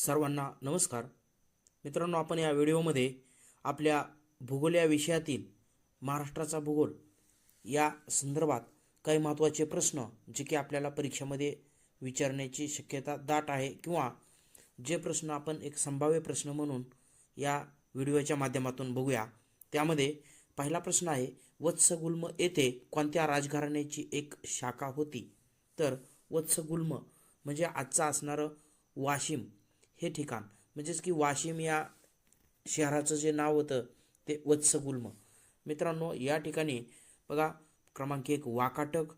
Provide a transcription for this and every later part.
सर्वांना नमस्कार. मित्रांनो आपण या व्हिडिओमध्ये आपल्या भूगोल या विषयातील महाराष्ट्राचा भूगोल या संदर्भात काही महत्त्वाचे प्रश्न जे की आपल्याला परीक्षेमध्ये विचारण्याची शक्यता दाट आहे किंवा जे प्रश्न आपण एक संभाव्य प्रश्न म्हणून या व्हिडिओच्या माध्यमातून बघूया. त्यामध्ये पहिला प्रश्न आहे वत्सगुल्म येथे कोणत्या राजघराण्याची एक शाखा होती? तर वत्सगुल्म म्हणजे आजचं असणारं वाशिम. हे ठिकाण. म्हणजेच की वाशिम या शहराचं जे नाव होतं ते वत्सगुल्म. मित्रांनो या ठिकाणी बघा क्रमांक एक वाकाटक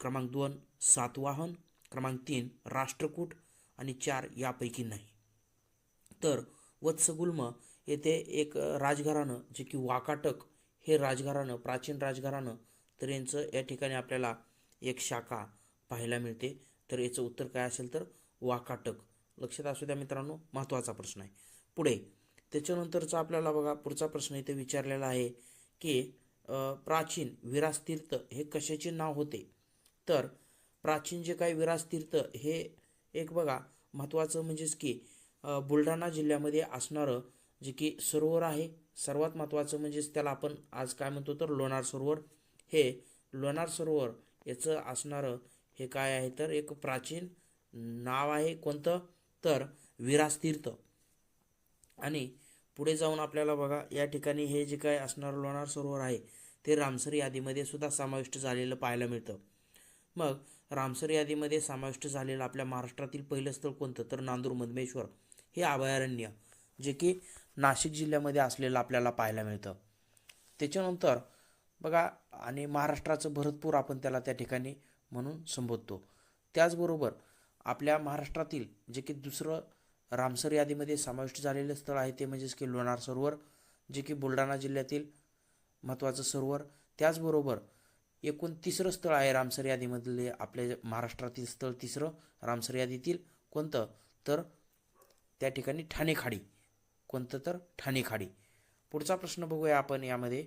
क्रमांक दोन सातवाहन क्रमांक तीन राष्ट्रकूट आणि चार यापैकी नाही. तर वत्सगुल्म येथे एक राजघराणं जे की वाकाटक हे राजघराणं प्राचीन राजघराणं तर यांचं या ठिकाणी आपल्याला एक शाखा पाहायला मिळते. तर याचं उत्तर काय असेल तर वाकाटक. लक्षात असू द्या मित्रांनो महत्त्वाचा प्रश्न आहे. पुढे त्याच्यानंतरचा आपल्याला बघा पुढचा प्रश्न इथे विचारलेला आहे की प्राचीन विरासतीर्थ हे कशाचे नाव होते? तर प्राचीन जे काही विरासतीर्थ हे एक बघा महत्त्वाचं म्हणजेच की बुलढाणा जिल्ह्यामध्ये असणारं जे की सरोवर आहे. सर्वात महत्त्वाचं म्हणजेच त्याला आपण आज काय म्हणतो तर लोणार सरोवर. हे लोणार सरोवर याचं असणारं हे काय आहे? तर एक प्राचीन नाव आहे. कोणतं? तर विरासतीर्थ आणि पुढे जाऊन आपल्याला बघा या ठिकाणी हे जे काय असणारं लोणार सरोवर आहे ते रामसर यादीमध्ये सुद्धा समाविष्ट झालेलं पाहायला मिळतं. मग रामसर यादीमध्ये समाविष्ट झालेलं आपल्या महाराष्ट्रातील पहिलं स्थळ कोणतं? तर नांदूर मधमेश्वर. हे अभयारण्य जे की नाशिक जिल्ह्यामध्ये असलेलं आपल्याला पाहायला मिळतं. त्याच्यानंतर बघा आणि महाराष्ट्राचं भरतपूर आपण त्याला त्या ठिकाणी म्हणून संबोधतो. त्याचबरोबर आपल्या महाराष्ट्रातील जे की दुसरं रामसर यादीमध्ये समाविष्ट झालेलं स्थळ आहे ते म्हणजेच की लोणार सरोवर जे की बुलढाणा जिल्ह्यातील महत्त्वाचं सरोवर. त्याचबरोबर एकूण तिसरं स्थळ आहे रामसर यादीमधले आपल्या महाराष्ट्रातील स्थळ तिसरं रामसर यादीतील कोणतं? तर त्या ठिकाणी ठाणे खाडी कोणतं तर ठाणे खाडी पुढचा प्रश्न बघूया आपण यामध्ये.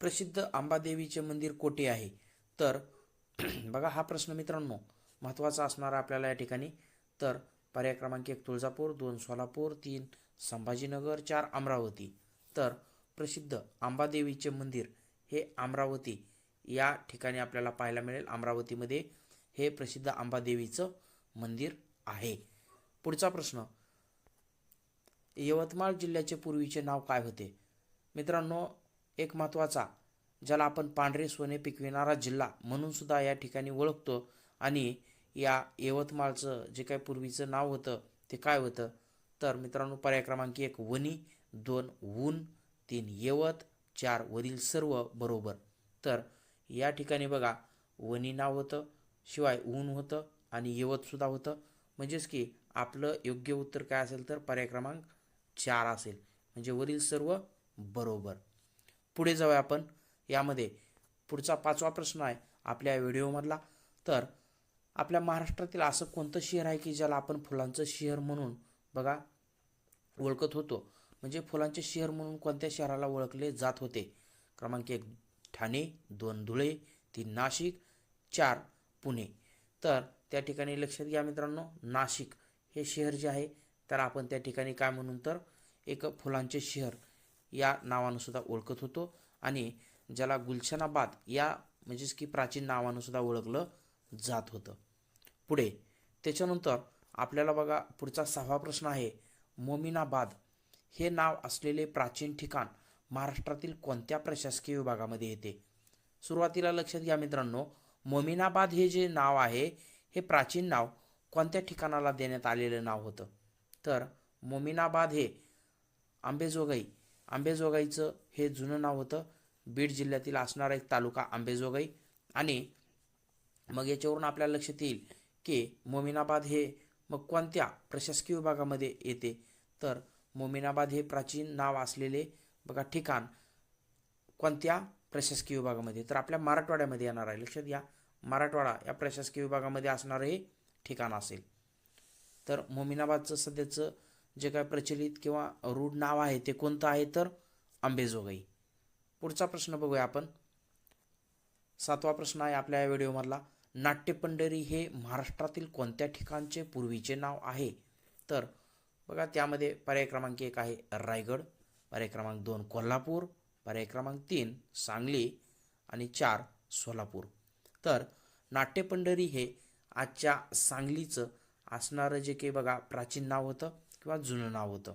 प्रसिद्ध अंबादेवीचे मंदिर कोठे आहे? तर बघा हा प्रश्न मित्रांनो महत्त्वाचा असणारा आपल्याला या ठिकाणी. तर पर्याय क्रमांक एक तुळजापूर दोन सोलापूर तीन संभाजीनगर चार अमरावती. तर प्रसिद्ध अंबादेवीचे मंदिर हे अमरावती या ठिकाणी आपल्याला पाहायला मिळेल. अमरावतीमध्ये हे प्रसिद्ध अंबादेवीचं मंदिर आहे. पुढचा प्रश्न यवतमाळ जिल्ह्याचे पूर्वीचे नाव काय होते? मित्रांनो एक महत्त्वाचा ज्याला आपण पांढरे सोने पिकविणारा जिल्हा म्हणून सुद्धा या ठिकाणी ओळखतो. आणि या यवतमाळचं जे काही पूर्वीचं नाव होतं ते काय होतं? तर मित्रांनो पर्याय क्रमांक एक वनी दोन ऊन तीन यवत चार वरील सर्व बरोबर. तर या ठिकाणी बघा वनी नाव होतं शिवाय ऊन होतं आणि यवतसुद्धा होतं. म्हणजेच की आपलं योग्य उत्तर काय असेल तर पर्याय क्रमांक चार असेल. म्हणजे वरील सर्व बरोबर. पुढे जाऊया आपण. यामध्ये पुढचा पाचवा प्रश्न आहे आपल्या व्हिडिओमधला. तर आपल्या महाराष्ट्रातील असं कोणतं शहर आहे की ज्याला आपण फुलांचं शहर म्हणून बघा ओळखत होतो? म्हणजे फुलांचे शहर म्हणून कोणत्या शहराला ओळखले जात होते? क्रमांक एक ठाणे दोन धुळे तीन नाशिक चार पुणे. तर त्या ठिकाणी लक्षात घ्या मित्रांनो नाशिक हे शहर जे आहे तर आपण त्या ठिकाणी काय म्हणून तर एक फुलांचे शहर या नावानं सुद्धा ओळखत होतो. आणि ज्याला गुलशनाबाद या म्हणजेच की प्राचीन नावानं सुद्धा ओळखलं जात होतं. पुढे त्याच्यानंतर आपल्याला बघा पुढचा सहावा प्रश्न आहे मोमिनाबाद हे नाव असलेले प्राचीन ठिकाण महाराष्ट्रातील कोणत्या प्रशासकीय विभागामध्ये येते? सुरुवातीला लक्षात घ्या मित्रांनो मोमिनाबाद हे जे नाव आहे हे प्राचीन नाव कोणत्या ठिकाणाला देण्यात आलेलं नाव होतं? तर मोमिनाबाद हे आंबेजोगाई आंबेजोगाईचं हे जुनं नाव होतं. बीड जिल्ह्यातील असणारा एक तालुका आंबेजोगाई. आणि मग याच्यावरून आपल्याला लक्षात येईल की मोमिनाबाद हे मग कोणत्या प्रशासकीय विभागामध्ये येते? तर मोमिनाबाद हे प्राचीन नाव असलेले बघा ठिकाण कोणत्या प्रशासकीय विभागामध्ये? तर आपल्या मराठवाड्यामध्ये येणार आहे. लक्षात घ्या मराठवाडा या प्रशासकीय विभागामध्ये असणारं हे ठिकाण असेल. तर मोमिनाबादचं सध्याचं जे काय प्रचलित किंवा रूढ नाव आहे ते कोणतं आहे? तर आंबेजोगाई. पुढचा प्रश्न बघूया आपण. सातवा प्रश्न आहे आपल्या या व्हिडिओमधला नाट्यपंढरी हे महाराष्ट्रातील कोणत्या ठिकाणचे पूर्वीचे नाव आहे? तर बघा त्यामध्ये पर्याय क्रमांक एक आहे रायगड पर्याय क्रमांक दोन कोल्हापूर पर्याय क्रमांक तीन सांगली आणि चार सोलापूर. तर नाट्यपंढरी हे आजच्या सांगलीचं असणारं जे काही बघा प्राचीन नाव होतं किंवा जुनं नाव होतं.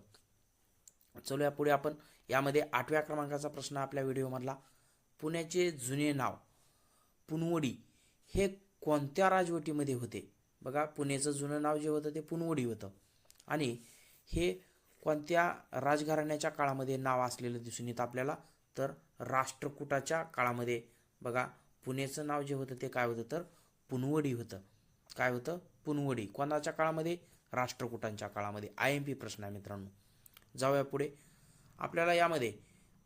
चलूया पुढे आपण. यामध्ये आठव्या क्रमांकाचा प्रश्न आपल्या व्हिडिओमधला. पुण्याचे जुने नाव पुनवडी हे कोणत्या राजवटीमध्ये होते? बघा पुण्याचं जुनं नाव जे होतं ते पुनवडी होतं. आणि हे कोणत्या राजघराण्याच्या काळामध्ये नाव असलेलं दिसून येतं आपल्याला? तर राष्ट्रकूटाच्या काळामध्ये. बघा पुण्याचं नाव जे होतं ते काय होतं? तर पुनवडी होतं. काय होतं? पुनवडी. कोणाच्या काळामध्ये? राष्ट्रकूटांच्या काळामध्ये. आय एम पी प्रश्न आहे मित्रांनो. जाऊया पुढे. आपल्याला यामध्ये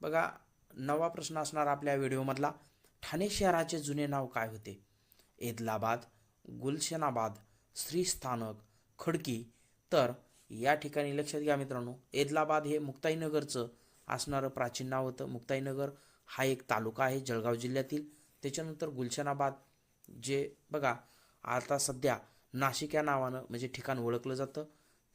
बघा नवा प्रश्न असणार आपल्या व्हिडिओमधला. ठाणे शहराचे जुने नाव काय होते? एदलाबाद गुलशनाबाद श्रीस्थानक खडकी. तर या ठिकाणी लक्षात घ्या मित्रांनो एदलाबाद हे मुक्ताईनगरचं असणारं प्राचीन नाव होतं. मुक्ताईनगर हा एक तालुका आहे जळगाव जिल्ह्यातील. त्याच्यानंतर गुलशनाबाद जे बघा आता सध्या नाशिक या नावानं म्हणजे ठिकाण ओळखलं जातं.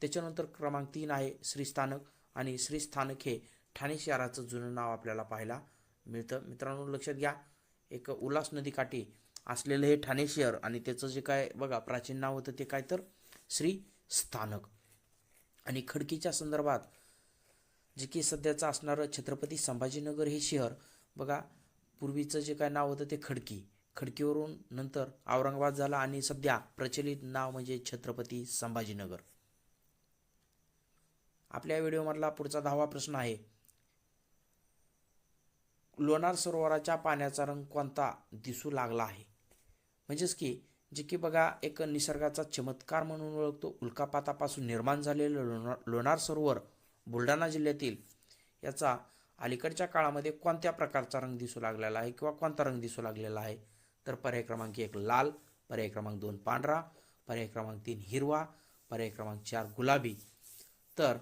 त्याच्यानंतर क्रमांक तीन आहे श्रीस्थानक. आणि श्रीस्थानक हे ठाणे शहराचं जुनं नाव आपल्याला पाहायला मिळतं. मित्रांनो लक्षात घ्या एक उल्हास नदीकाठी असलेलं हे ठाणे शहर आणि त्याचं जे काय बघा प्राचीन नाव होतं ते काय तर? श्री स्थानक. आणि खडकीच्या संदर्भात जे की सध्याचं असणारं छत्रपती संभाजीनगर हे शहर बघा पूर्वीचं जे काय नाव होतं ते खडकी. खडकीवरून नंतर औरंगाबाद झाला आणि सध्या प्रचलित नाव म्हणजे छत्रपती संभाजीनगर. आपल्या व्हिडिओमधला पुढचा दहावा प्रश्न आहे. लोणार सरोवराच्या पाण्याचा रंग कोणता दिसू लागला आहे? म्हणजेच की जे की बघा एक निसर्गाचा चमत्कार म्हणून ओळखतो. उल्कापातापासून निर्माण झालेलं लोणार लोणार सरोवर बुलढाणा जिल्ह्यातील याचा अलीकडच्या काळामध्ये कोणत्या प्रकारचा रंग दिसू लागलेला आहे किंवा कोणता रंग दिसू लागलेला आहे? तर पर्याय क्रमांक एक लाल पर्याय क्रमांक दोन पांढरा पर्याय क्रमांक तीन हिरवा पर्याय क्रमांक चार गुलाबी. तर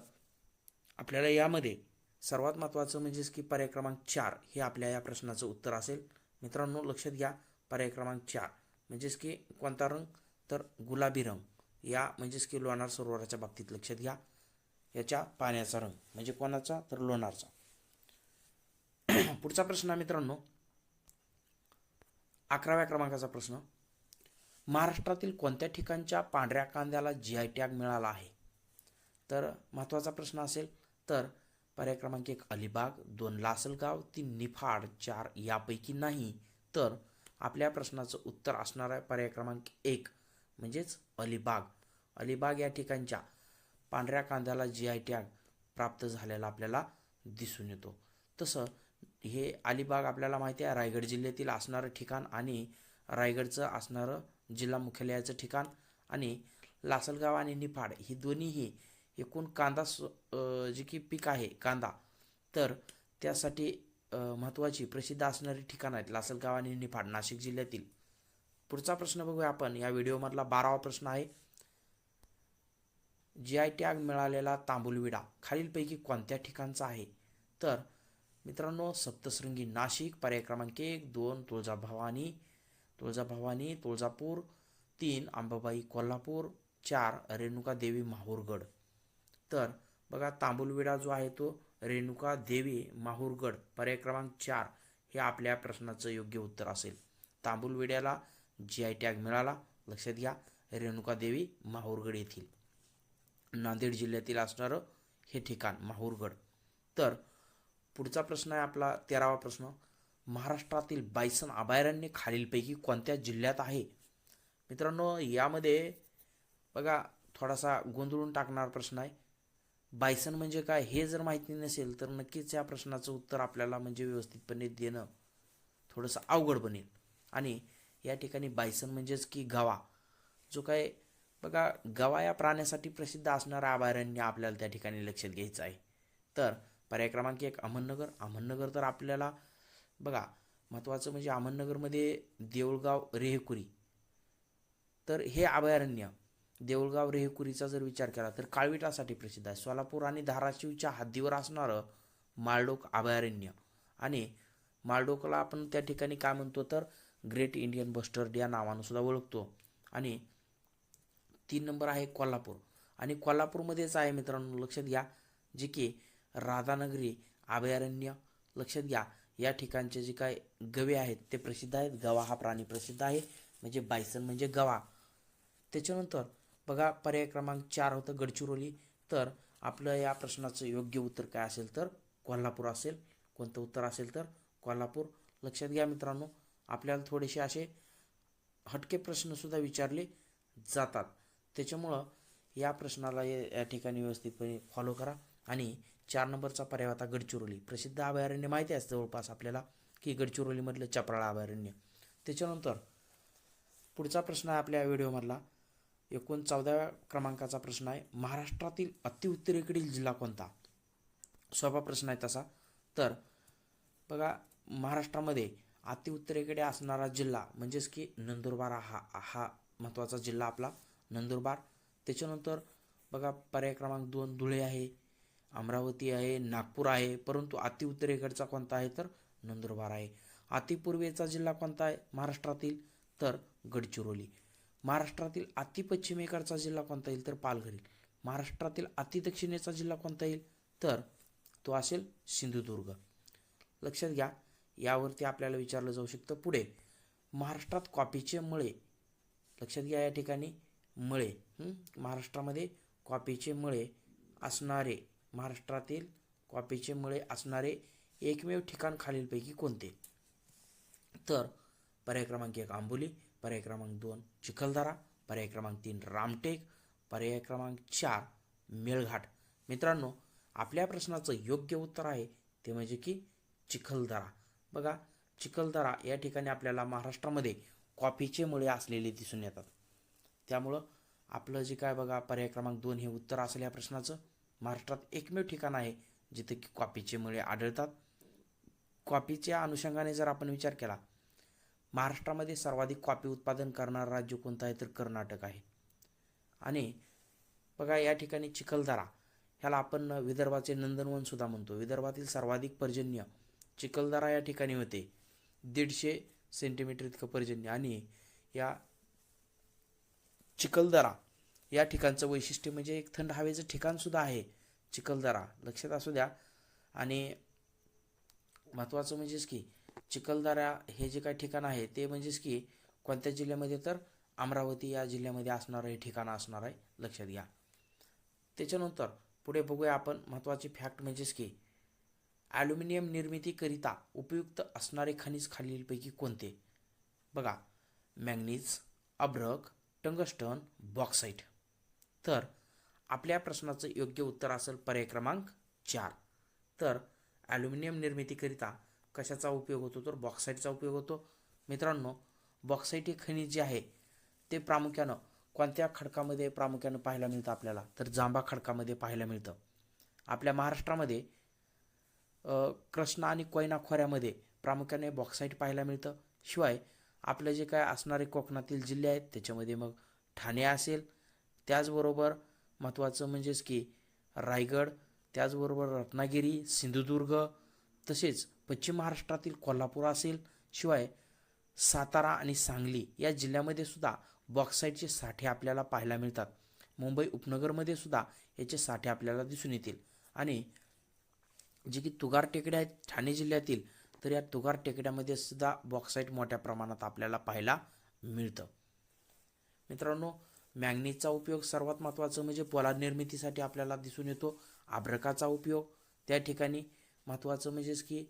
आपल्याला यामध्ये सर्वात महत्त्वाचं म्हणजेच की पर्याय क्रमांक चार हे आपल्या या प्रश्नाचं उत्तर असेल. मित्रांनो लक्षात घ्या पर्याय क्रमांक चार म्हणजेच की कोणता रंग? तर गुलाबी रंग. या म्हणजेच की लोणार सरोवराच्या बाबतीत लक्षात घ्या. याच्या पाण्याचा रंग म्हणजे कोणाचा? तर लोणारचा. पुढचा प्रश्न आहे मित्रांनो. अकराव्या क्रमांकाचा प्रश्न. महाराष्ट्रातील कोणत्या ठिकाणच्या पांढऱ्या कांद्याला जी आय टॅग मिळाला आहे? तर महत्त्वाचा प्रश्न असेल तर पर्याय क्रमांक एक अलिबाग दोन लासलगाव तीन निफाड चार यापैकी नाही. तर आपल्या प्रश्नाचं उत्तर असणार आहे पर्याय क्रमांक एक म्हणजेच अलिबाग. अलिबाग या ठिकाणच्या पांढऱ्या कांद्याला जी आय टॅग प्राप्त झालेला आपल्याला दिसून येतो. तसं हे अलिबाग आपल्याला माहिती आहे रायगड जिल्ह्यातील असणारं ठिकाण आणि रायगडचं असणारं जिल्हा मुख्यालयाचं ठिकाण आणि लासलगाव आणि निफाड ही दोन्हीही एकूण कांदा जे की पीक आहे कांदा तर त्यासाठी महत्त्वाची प्रसिद्ध असणारी ठिकाणं आहेत लासलगाव आणि निफाड नाशिक जिल्ह्यातील. पुढचा प्रश्न बघूया आपण. या व्हिडिओमधला बारावा प्रश्न आहे. जी आय टॅग मिळालेला तांबुलविडा खालीलपैकी कोणत्या ठिकाणचा आहे? तर मित्रांनो सप्तशृंगी नाशिक पर्याय क्रमांक एक दोन तुळजाभवानी तुळजाभवानी तुळजापूर तीन अंबाबाई कोल्हापूर चार रेणुका देवी माहूरगड. तर बघा तांबुलविडा जो आहे तो रेणुका देवी माहूरगड पर्याय क्रमांक चार हे आपल्या प्रश्नाचं योग्य उत्तर असेल. तांबुलविड्याला जी आय टॅग मिळाला. लक्षात घ्या रेणुका देवी माहूरगड येथील. नांदेड जिल्ह्यातील असणारं हे ठिकाण माहूरगड. तर पुढचा प्रश्न आहे आपला तेरावा प्रश्न. महाराष्ट्रातील बायसन अभयारण्य खालीलपैकी कोणत्या जिल्ह्यात आहे? मित्रांनो यामध्ये बघा थोडासा गोंधळून टाकणार प्रश्न आहे. बायसन म्हणजे काय हे जर माहिती नसेल तर नक्कीच या प्रश्नाचं उत्तर आपल्याला म्हणजे व्यवस्थितपणे देणं थोडंसं अवघड बनेल. आणि या ठिकाणी बायसन म्हणजेच की गवा जो काय बघा गवा या प्राण्यासाठी प्रसिद्ध असणारा अभयारण्य आपल्याला त्या ठिकाणी लक्षात घ्यायचं आहे. तर पर्याय क्रमांक एक अहमदनगर. अहमदनगर तर आपल्याला बघा महत्त्वाचं म्हणजे अहमदनगरमध्ये देऊळगाव रेहकुरी. तर हे अभयारण्य देऊळगाव रेहकुरीचा जर विचार केला तर काळविटासाठी प्रसिद्ध आहे. सोलापूर आणि धाराशिवच्या हद्दीवर असणारं माळडोक अभयारण्य. आणि माळडोकला आपण त्या ठिकाणी काय म्हणतो तर ग्रेट इंडियन बस्टर्ड या नावानं सुद्धा ओळखतो. आणि तीन नंबर आहे कोल्हापूर. आणि कोल्हापूरमध्येच आहे मित्रांनो लक्षात घ्या जे की राधानगरी अभयारण्य लक्षात घ्या या ठिकाणचे जे काय गवे आहेत ते प्रसिद्ध आहेत. गवा हा प्राणी प्रसिद्ध आहे. म्हणजे बायसन म्हणजे गवा. त्याच्यानंतर बघा पर्याय क्रमांक चार होतं गडचिरोली. तर आपलं या प्रश्नाचं योग्य उत्तर काय असेल तर कोल्हापूर असेल. कोणतं उत्तर असेल तर कोल्हापूर. लक्षात घ्या मित्रांनो आपल्याला थोडेसे असे हटके प्रश्नसुद्धा विचारले जातात. त्याच्यामुळं या प्रश्नाला या ठिकाणी व्यवस्थितपणे फॉलो करा. आणि चार नंबरचा पर्याय होता गडचिरोली. प्रसिद्ध अभयारण्य माहिती आहे जवळपास आपल्याला की गडचिरोलीमधलं चपराळा अभयारण्य. त्याच्यानंतर पुढचा प्रश्न आहे आपल्या व्हिडिओमधला एकूण चौदाव्या क्रमांकाचा प्रश्न आहे. महाराष्ट्रातील अतिउत्तरेकडील जिल्हा कोणता? सोपा प्रश्न आहे तसा. तर बघा महाराष्ट्रामध्ये अतिउत्तरेकडे असणारा जिल्हा म्हणजेच की नंदुरबार हा हा महत्त्वाचा जिल्हा आपला नंदुरबार. त्याच्यानंतर बघा पर्याय क्रमांक दोन धुळे आहे अमरावती आहे नागपूर आहे परंतु अतिउत्तरेकडचा कोणता आहे? तर नंदुरबार आहे. अतिपूर्वेचा जिल्हा कोणता आहे? महाराष्ट्रातील. तर गडचिरोली. महाराष्ट्रातील अतिपश्चिमेकडचा जिल्हा कोणता येईल तर पालघर येईल. महाराष्ट्रातील अतिदक्षिणेचा जिल्हा कोणता येईल तर तो असेल सिंधुदुर्ग. लक्षात घ्या यावरती आपल्याला विचारलं जाऊ शकतं पुढे. महाराष्ट्रात कॉफीचे मळे. लक्षात घ्या या ठिकाणी मळे. महाराष्ट्रामध्ये कॉफीचे मळे असणारे महाराष्ट्रातील कॉफीचे मळे असणारे एकमेव ठिकाण खालीलपैकी कोणते? तर पर्याय क्रमांक एक आंबोली. पर्याय क्रमांक दोन चिखलदरा. पर्याय क्रमांक तीन रामटेक. पर्याय क्रमांक चार मेळघाट. मित्रांनो आपल्या प्रश्नाचं योग्य उत्तर आहे ते म्हणजे की चिखलदरा. बघा चिखलदरा या ठिकाणी आपल्याला महाराष्ट्रामध्ये कॉफीचे मळे असलेले दिसून येतात. त्यामुळं आपलं जे काय बघा पर्याय क्रमांक दोन हे उत्तर असेल या प्रश्नाचं. महाराष्ट्रात एकमेव ठिकाण आहे जिथे की कॉफीचे मळे आढळतात. कॉफीच्या अनुषंगाने जर आपण विचार केला महाराष्ट्रामध्ये सर्वाधिक कॉफी उत्पादन करणारं राज्य कोणतं आहे? तर कर्नाटक आहे. आणि बघा या ठिकाणी चिखलदरा ह्याला आपण विदर्भाचे नंदनवनसुद्धा म्हणतो. विदर्भातील सर्वाधिक पर्जन्य चिखलदरा या ठिकाणी होते. दीडशे सेंटीमीटर इतकं पर्जन्य. आणि या चिखलदरा या ठिकाणचं वैशिष्ट्य म्हणजे एक थंड हवेचं ठिकाणसुद्धा आहे चिखलदरा. लक्षात असू द्या. आणि महत्त्वाचं म्हणजेच की चिखलदरा हे जे काही ठिकाण आहे ते म्हणजेच की कोणत्या जिल्ह्यामध्ये? तर अमरावती या जिल्ह्यामध्ये असणारं हे ठिकाण असणार आहे. लक्षात घ्या. त्याच्यानंतर पुढे बघूया आपण महत्त्वाची फॅक्ट म्हणजेच की ॲल्युमिनियम निर्मितीकरिता उपयुक्त असणारे खनिज खालीलपैकी कोणते? बघा मॅंगनीज अब्रक टंगस्टन बॉक्साईट तर आपल्या प्रश्नाचं योग्य उत्तर असेल पर्याय क्रमांक चार. तर ॲल्युमिनियम निर्मितीकरिता कशाचा उपयोग होतो तर बॉक्साईटचा उपयोग होतो. मित्रांनो बॉक्साईट हे खनिज जे आहे ते प्रामुख्यानं कोणत्या खडकामध्ये प्रामुख्यानं पाहायला मिळतं आपल्याला? तर जांबा खडकामध्ये पाहायला मिळतं. आपल्या महाराष्ट्रामध्ये कृष्णा आणि कोयना खोऱ्यामध्ये प्रामुख्याने बॉक्साईट पाहायला मिळतं. शिवाय आपलं जे काय असणारे कोकणातील जिल्हे आहेत त्याच्यामध्ये मग ठाणे असेल. त्याचबरोबर महत्त्वाचं म्हणजेच की रायगड त्याचबरोबर रत्नागिरी सिंधुदुर्ग तसेच पश्चिम महाराष्ट्रातील कोल्हापूर असेल शिवाय सातारा आणि सांगली या जिल्ह्यामध्ये सुद्धा बॉक्साईटचे साठे आपल्याला पाहायला मिळतात. मुंबई उपनगरमध्ये सुद्धा याचे साठे आपल्याला दिसून येतील. आणि जे की तुगार टेकड्या आहेत ठाणे जिल्ह्यातील तर या तुगार टेकड्यामध्ये सुद्धा बॉक्साईट मोठ्या प्रमाणात आपल्याला पाहायला मिळतं. मित्रांनो मॅग्नेटचा उपयोग सर्वात महत्त्वाचं म्हणजे पोलाद निर्मितीसाठी आपल्याला दिसून येतो. आब्रकाचा उपयोग त्या ठिकाणी महत्त्वाचं म्हणजेच की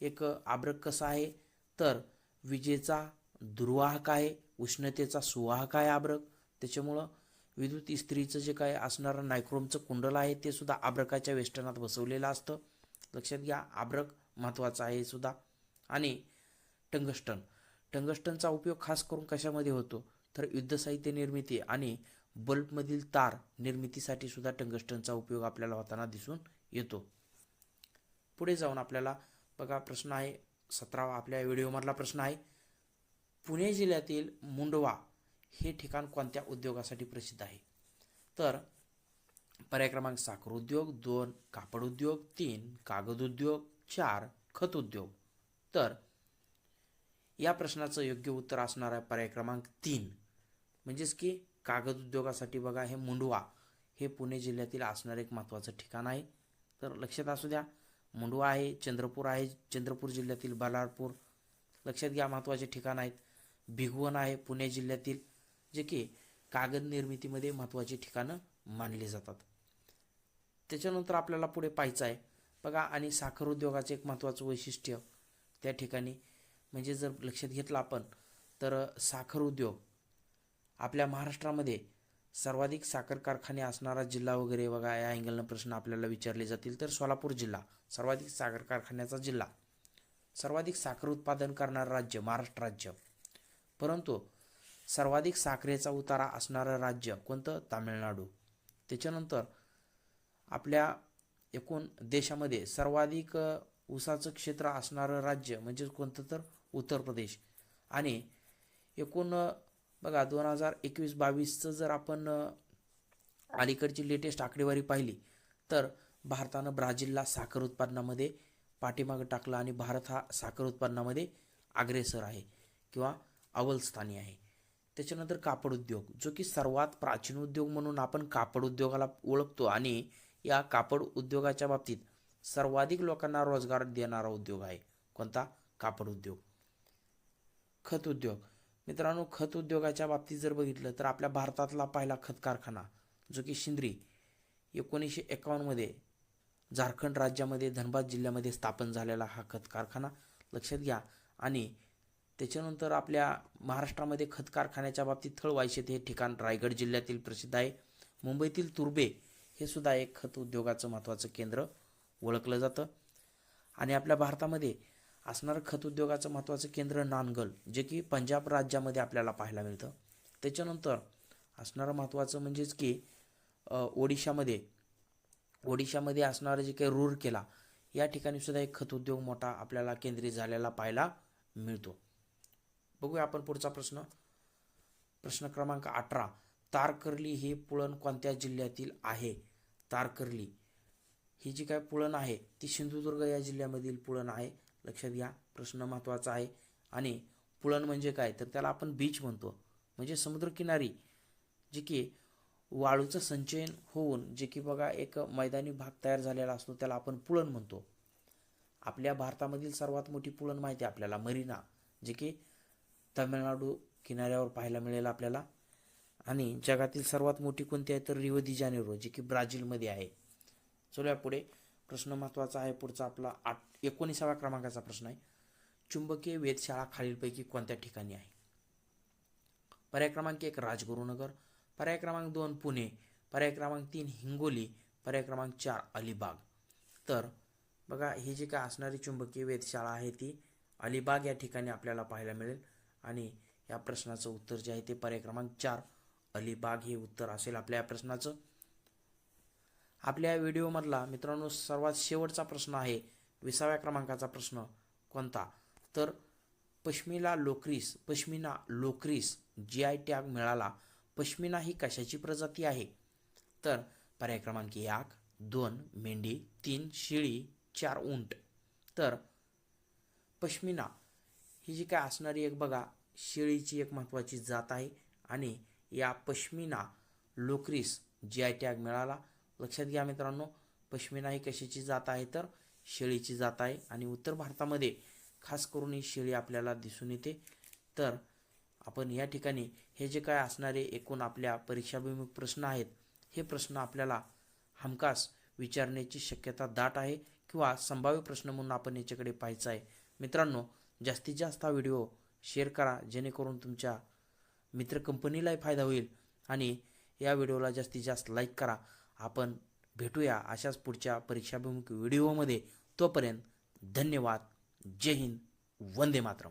एक आब्रक कसा आहे? तर विजेचा दुर्वाहक आहे उष्णतेचा सुवाहक आहे आब्रक. त्याच्यामुळं विद्युत इस्त्रीचं जे काय असणारं नायक्रोमचं कुंडल आहे ते सुद्धा आब्रकाच्या वेष्टनात बसवलेलं असतं. लक्षात घ्या आब्रक महत्त्वाचं आहे सुद्धा. आणि टंगस्टन. टंगस्टनचा उपयोग खास करून कशामध्ये होतो? तर युद्ध साहित्य निर्मिती आणि बल्बमधील तार निर्मितीसाठी सुद्धा टंगस्टनचा उपयोग आपल्याला होताना दिसून येतो. पुढे जाऊन आपल्याला बघा प्रश्न आहे सतरावा आपल्या व्हिडिओमधला प्रश्न आहे पुणे जिल्ह्यातील मुंडवा हे ठिकाण कोणत्या उद्योगासाठी प्रसिद्ध आहे? तर पर्याय क्रमांक साखर उद्योग दोन कापड उद्योग तीन कागद उद्योग चार खत उद्योग. तर या प्रश्नाचं योग्य उत्तर असणार आहे पर्याय क्रमांक तीन. म्हणजेच की कागद उद्योगासाठी बघा हे मुंडवा हे पुणे जिल्ह्यातील असणारं एक महत्त्वाचं ठिकाण आहे. तर लक्षात असू द्या मुंडवा आहे चंद्रपूर आहे चंद्रपूर जिल्ह्यातील बलारपूर. लक्षात घ्या महत्त्वाचे ठिकाण आहेत. भिगवण आहे पुणे जिल्ह्यातील जे की कागद निर्मितीमध्ये महत्त्वाची ठिकाणं मानली जातात. त्याच्यानंतर आपल्याला पुढे पाहायचं आहे. बघा आणि साखर उद्योगाचं एक महत्त्वाचं वैशिष्ट्य त्या ठिकाणी. म्हणजे जर लक्षात घेतलं आपण तर साखर उद्योग आपल्या महाराष्ट्रामध्ये सर्वाधिक साखर कारखाने असणारा जिल्हा वगैरे बघा या अँगलनं प्रश्न आपल्याला विचारले जातील. तर सोलापूर जिल्हा सर्वाधिक साखर कारखान्याचा जिल्हा. सर्वाधिक साखर उत्पादन करणारं राज्य महाराष्ट्र राज्य. परंतु सर्वाधिक साखरेचा उतारा असणारं राज्य कोणतं? तामिळनाडू. त्याच्यानंतर आपल्या एकूण देशामध्ये सर्वाधिक ऊसाचं क्षेत्र असणारं राज्य म्हणजेच कोणतं तर? उत्तर प्रदेश. आणि एकूण बघा दोन हजार एकवीस बावीसचं जर आपण अलीकडची लेटेस्ट आकडेवारी पाहिली तर भारतानं ब्राझीलला साखर उत्पादनामध्ये पाठीमागं टाकलं आणि भारत हा साखर उत्पादनामध्ये अग्रेसर आहे किंवा अव्वलस्थानी आहे. त्याच्यानंतर कापड उद्योग जो की सर्वात प्राचीन उद्योग म्हणून आपण कापड उद्योगाला ओळखतो आणि या कापड उद्योगाच्या बाबतीत सर्वाधिक लोकांना रोजगार देणारा उद्योग आहे. कोणता? कापड उद्योग. खत उद्योग. मित्रांनो खत उद्योगाच्या बाबतीत जर बघितलं तर आपल्या भारतातला पहिला खत कारखाना जो की शिंद्री एकोणीसशे एकावन्नमध्ये झारखंड राज्यामध्ये धनबाद जिल्ह्यामध्ये स्थापन झालेला हा खत कारखाना. लक्षात घ्या. आणि त्याच्यानंतर आपल्या महाराष्ट्रामध्ये खत कारखान्याच्या बाबतीत थळवायशेत हे ठिकाण रायगड जिल्ह्यातील प्रसिद्ध आहे. मुंबईतील तुर्बे हे सुद्धा एक खत उद्योगाचं महत्त्वाचं केंद्र ओळखलं जातं. आणि आपल्या भारतामध्ये असणारं खत उद्योगाचं महत्त्वाचं केंद्र नानगल जे की पंजाब राज्यामध्ये आपल्याला पाहायला मिळतं. त्याच्यानंतर असणारं महत्त्वाचं म्हणजेच की ओडिशामध्ये ओडिशामध्ये असणारं जे काही रूरकेला या ठिकाणी सुद्धा एक खत उद्योग मोठा आपल्याला केंद्रित झालेला पाहायला मिळतो. बघूया आपण पुढचा प्रश्न. प्रश्न क्रमांक अठरा. तारकर्ली हे पुळण कोणत्या जिल्ह्यातील आहे? तारकर्ली ही जी काय पुळण आहे ती सिंधुदुर्ग या जिल्ह्यामधील पुळण आहे. लक्षात घ्या. प्रश्न महत्त्वाचा आहे. आणि पुळण म्हणजे काय? तर त्याला आपण बीच म्हणतो. म्हणजे समुद्रकिनारी. जे की वाळूचं संचयन होऊन जे की बघा एक मैदानी भाग तयार झालेला असतो त्याला आपण पुळण म्हणतो. आपल्या भारतामधील सर्वात मोठी पुळण माहिती आहे आपल्याला मरीना. जे की तमिळनाडू किनाऱ्यावर पाहायला मिळेल आपल्याला. आणि जगातील सर्वात मोठी कोणती आहे? तर रिओ दी जानेरो जी की ब्राझीलमध्ये आहे. चलूया पुढे. प्रश्न महत्त्वाचा आहे. पुढचा आपला आठ एकोणीसाव्या क्रमांकाचा प्रश्न आहे. चुंबकीय वेधशाळा खालीलपैकी कोणत्या ठिकाणी आहे? पर्याय क्रमांक एक राजगुरुनगर. पर्याय क्रमांक दोन पुणे. पर्याय क्रमांक तीन हिंगोली. पर्याय क्रमांक चार अलिबाग. तर बघा ही जी काय असणारी चुंबकीय वेधशाळा आहे ती अलिबाग या ठिकाणी आपल्याला पाहायला मिळेल. आणि या प्रश्नाचं उत्तर जे आहे ते पर्याय क्रमांक चार अलिबाग हे उत्तर असेल आपल्या या प्रश्नाचं. आपल्या या व्हिडिओमधला मित्रांनो सर्वात शेवटचा प्रश्न आहे विसाव्या क्रमांकाचा प्रश्न कोणता? तर पश्मिना लोक्रीस पश्मिना लोक्रीस जी आय टॅग मिळाला. पश्मिना ही कशाची प्रजाती आहे? तर पर्याय क्रमांक एक दोन मेंढी तीन शेळी चार उंट तर पश्मिना ही जी काय असणारी एक बघा शेळीची एक महत्त्वाची जात आहे आणि या पश्मिना लोक्रीस जी आय टॅग मिळाला. लक्षात घ्या मित्रांनो पश्मिना ही कशाची जात आहे तर शेळीची जात आहे. आणि उत्तर भारतामध्ये खास करून ही शेळी आपल्याला दिसून येते. तर आपण या ठिकाणी हे जे काय असणारे एकूण आपल्या परीक्षाभिमुख प्रश्न आहेत हे प्रश्न आपल्याला हमखास विचारण्याची शक्यता दाट आहे किंवा संभाव्य प्रश्न म्हणून आपण याच्याकडे पाहायचं आहे. मित्रांनो जास्तीत जास्त हा व्हिडिओ शेअर करा जेणेकरून तुमच्या मित्र कंपनीलाही फायदा होईल. आणि या व्हिडिओला जास्तीत जास्त लाईक करा. आपण भेटूया अशाच पुढच्या परीक्षाभिमुख व्हिडिओमध्ये. तोपर्यंत धन्यवाद. जय हिंद. वंदे मातरम.